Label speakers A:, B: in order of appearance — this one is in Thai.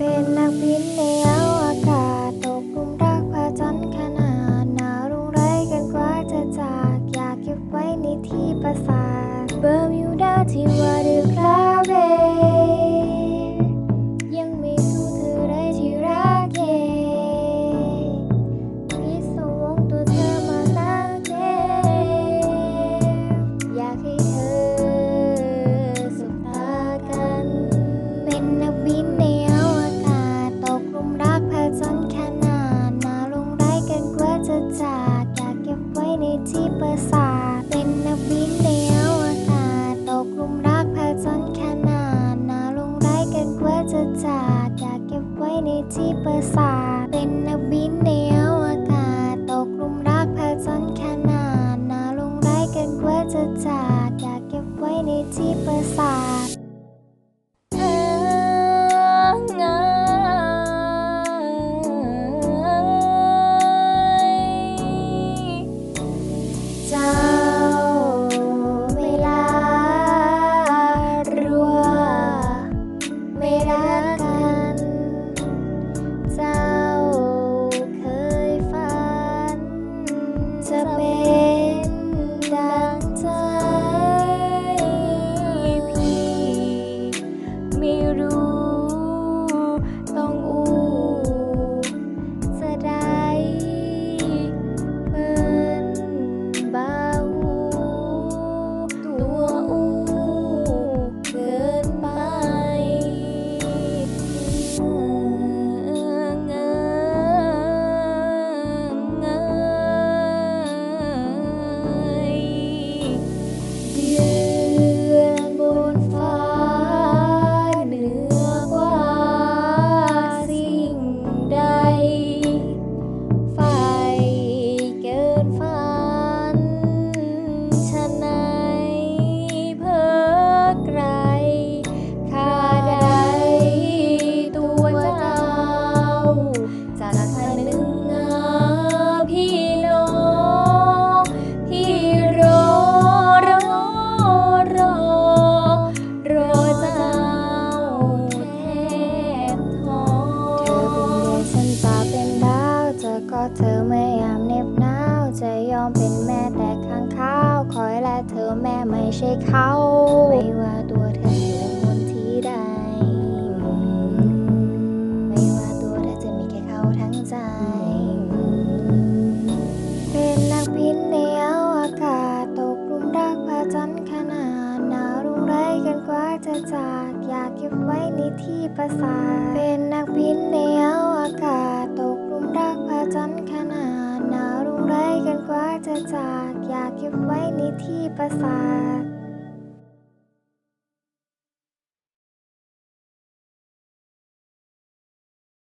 A: เป็นนักบินในอวกาศตกหลุมรักพระจันทร์ขนาดหนาวรุ่งไรกันกว่าจะจากอยากเก็บไว้ในที่ปราสาทเบอร์มิวดาที่ว่าเดือคลาเบยังไม่สู้เธอได้ที่รักเย่พิศวงตัวเธอมาแล้วเจ็บอยากให้เธอสบตากัน เป็นนักบินใน ที่ปราสาเป็นนักบินในอากาศตกหลุมรักพระจันขนาดหนาวลงร้ายกันกว่าจะจาก อยากเก็บไว้ในที่ปราสาทเป็นนักบินในอากาศตกหลุมรักพระจันขนาดหนาวลงร้ายกันกว่าจะจาก อยากเก็บไว้ในที่ปราสาท จะเใช่เขา ไม่ว่าตัวเธออยู่บนที่ใด ไม่ว่าตัวเธอจะมีแค่เขาทั้งใจ เป็นนักบินในอวกาศตกหลุมรักพระจันทร์ขนาดหนาวรุ่งไรกันกว่าจะจากอยากเก็บไว้ในที่ปราสาทเป็นนักบินในอวกาศตกหลุมรักพระจันทร์ขนาดหนาวรุ่งไรกันกว่าจะจากอยากเก็บไว้ในที่ปราสาท